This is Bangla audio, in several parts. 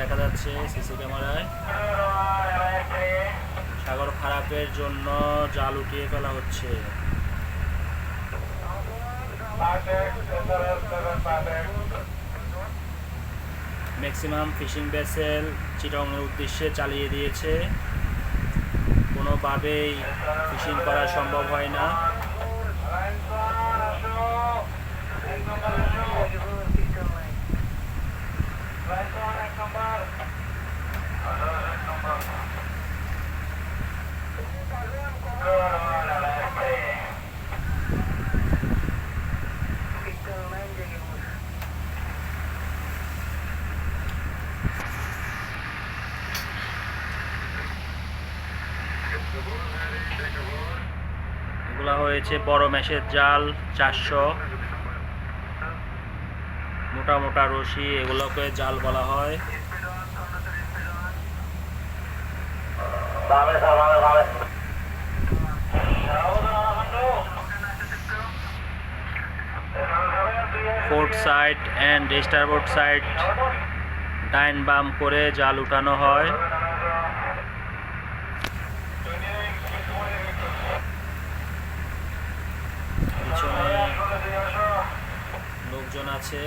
দেখা যাচ্ছে, সিসি ক্যামেরায়। সাগর খারাপের জন্য জাল উঠিয়ে ফেলা হচ্ছে। ম্যাক্সিমাম ফিশিং ভেসেল চিটংয়ের উদ্দেশ্যে চালিয়ে দিয়েছে। কোনোভাবেই ফিশিং করা সম্ভব হয় না। এগুলা হয়েছে বড় মেশের জাল, চারশো। মোটা মোটা রশি, এগুলোকে জাল বলা হয়। Port side and starboard side ডাইন বাম করে জাল উঠানো হয় পিছনে লোকজন আছে।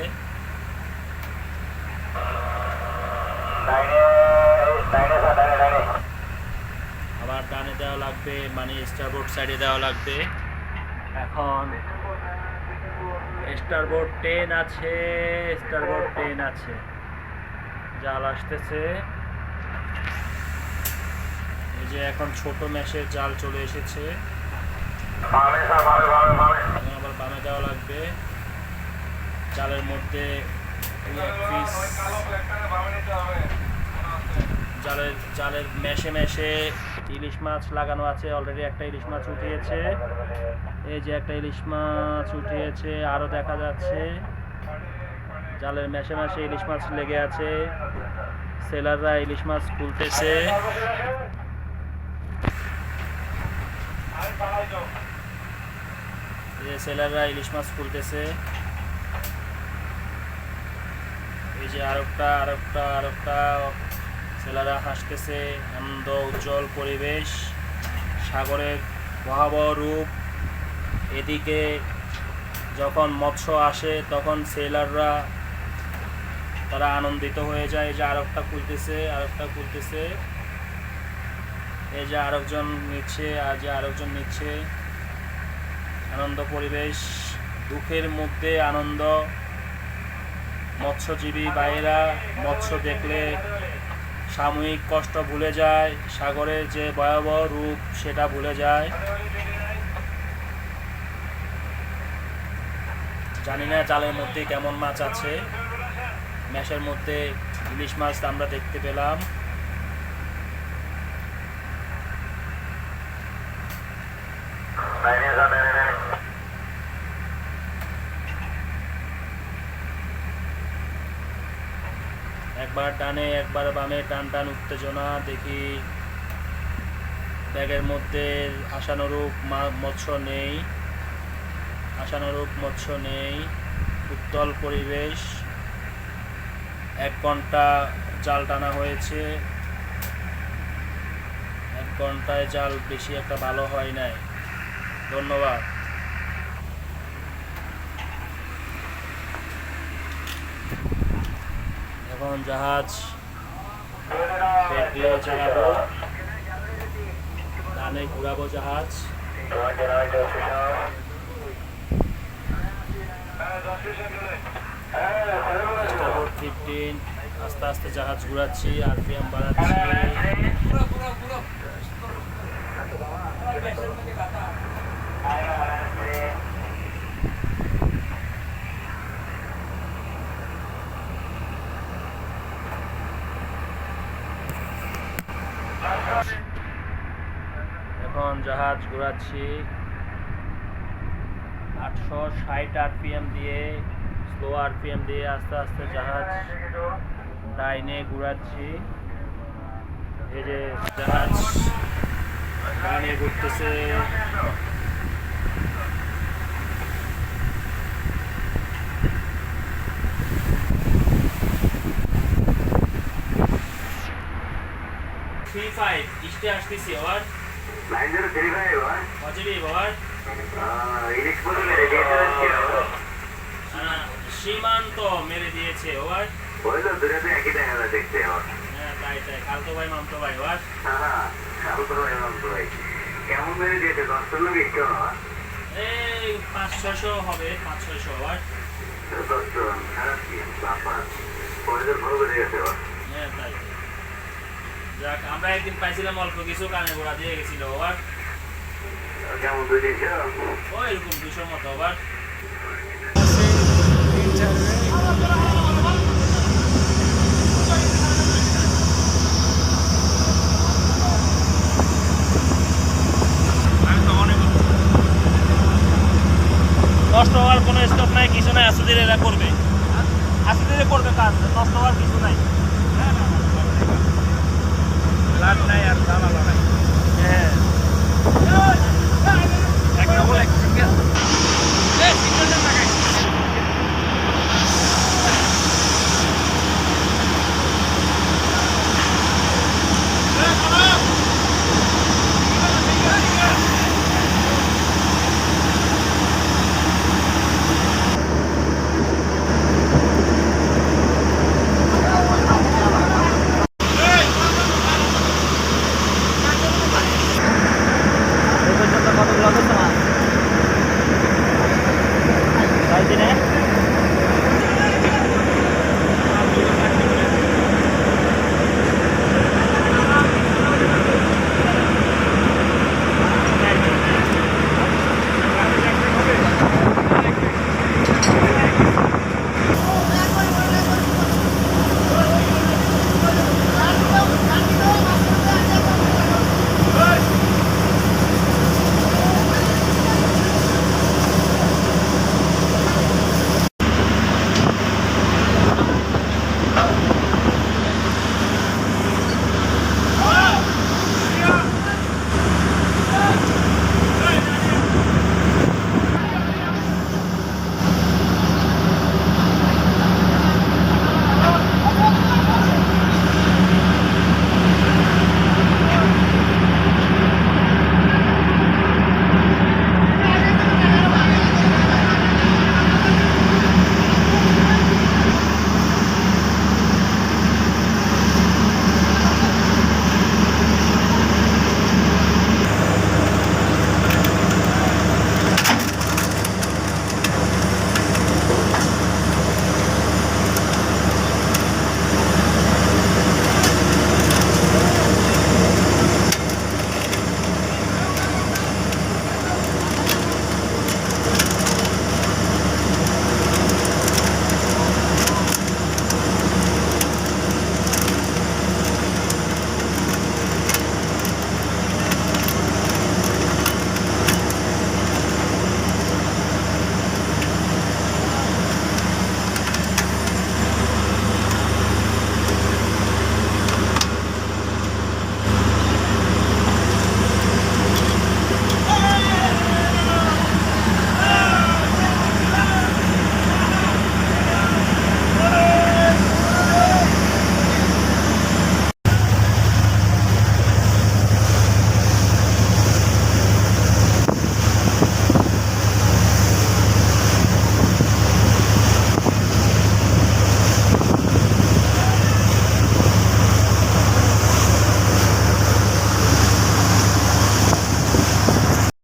আবার ডানে দেওয়া লাগবে মানে স্টারবোর্ড সাইডে দেওয়া লাগবে। এখন স্টারবোর্ড টেন আছে স্টারবোর্ড টেন আছে। জাল আসতেছে। এই যে এখন ছোট ম্যাশের জাল চলে এসেছে। আবার বামে দেওয়া লাগবে। জালের মধ্যে জালের জালের মেশে মেশে ইলিশ মাছ লাগানো আছে। অলরেডি একটা ইলিশ মাছ উঠিয়েছে। এই যে একটা ইলিশ মাছ উঠিয়েছে আরও দেখা যাচ্ছে। জালের মেশে মেশে ইলিশ মাছ লেগে আছে। সেলাররা ইলিশ মাছ যে সেলাররা ইলিশ মাছ খুলতেছে। এই যে আরেকটা আরেকটা আরেকটা ছেলেরা হাসতেছে, আনন্দ, উজ্জ্বল পরিবেশ, সাগরের ভয়াবহ রূপ। এদিকে যখন মৎস্য আসে, তখন সেলাররা তারা আনন্দিত হয়ে যায় যে আরেকটা খুলতেছে আরেকটা খুলতেছে এই যে আরেকজন নিচ্ছে, আর যে আরেকজন নিচ্ছে। আনন্দ পরিবেশ, দুঃখের মধ্যে আনন্দ। মৎস্যজীবী বাইরা মৎস্য দেখলে সাময়িক কষ্ট ভুলে যায় সাগরের যে ভয়াবহ রূপ সেটা ভুলে যায়। জানি না জালের মধ্যে কেমন মাছ আছে, ম্যাশের মধ্যে ইলিশ মাছ আমরা দেখতে পেলাম। একবার ডানে একবার বামে টান টান উত্তেজনা, দেখি ব্যাগের মধ্যে আশানুরূপ মৎস্য নেই। আশানুরূপ মৎস্য নেই। উত্তল পরিবেশ। এক ঘণ্টা জাল টানা হয়েছে। এক ঘন্টায় জাল বেশি একটা ভালো হয় নাই। ধন্যবাদ। এখন জাহাজ দিয়ে চালাবো। ডানে ঘুরাবো জাহাজ। ফিফটিন আস্তে আস্তে জাহাজ ঘুরাচ্ছি আরপিএম বাড়াচ্ছি। জাহাজ ঘোরাচ্ছি। আটশো ষাট আরপিএম দিয়ে, স্লো আরপিএম দিয়ে আস্তে আস্তে জাহাজ ডাইনে ঘুরাচ্ছি। এই যে জাহাজ ডাইনে ঘুরতেছে। ফাইভ ইস্টে আসতেছি ওভার ইলিশ বলে মেরে দিয়েছে আজকে সীমান্ত মেরে দিয়েছে ওভার বলল দুটাতে একই দেখা যায় দেখতে আমার হ্যাঁ তাই তাই খালতো ভাই মামতো ভাই ওভার হ্যাঁ কারও ভাই আমার ভাই কেমন মেরে দিয়েছে দশটার লোক একটু এই পাঁচ ছয়শো হবে পাঁচ ছয়শো ওভার দশজন খারাপ কি বাপা পরের ভালো করে গেছে ওর হ্যাঁ তাই। যাক আমরা একদিন পাইছিলাম অল্প কিছু কানে গোড়া দিয়ে গেছিল ওভার কেমন দুই দিনছে ও এরকম দুশোর মতো ওভার নষ্ট হওয়ার কোনো স্টোভ নাই কিছু নাই আস্তে ধীরে এরা করবে। আস্তে ধীরে করবে কাজ নষ্ট হওয়ার কিছু নাই। Yeah.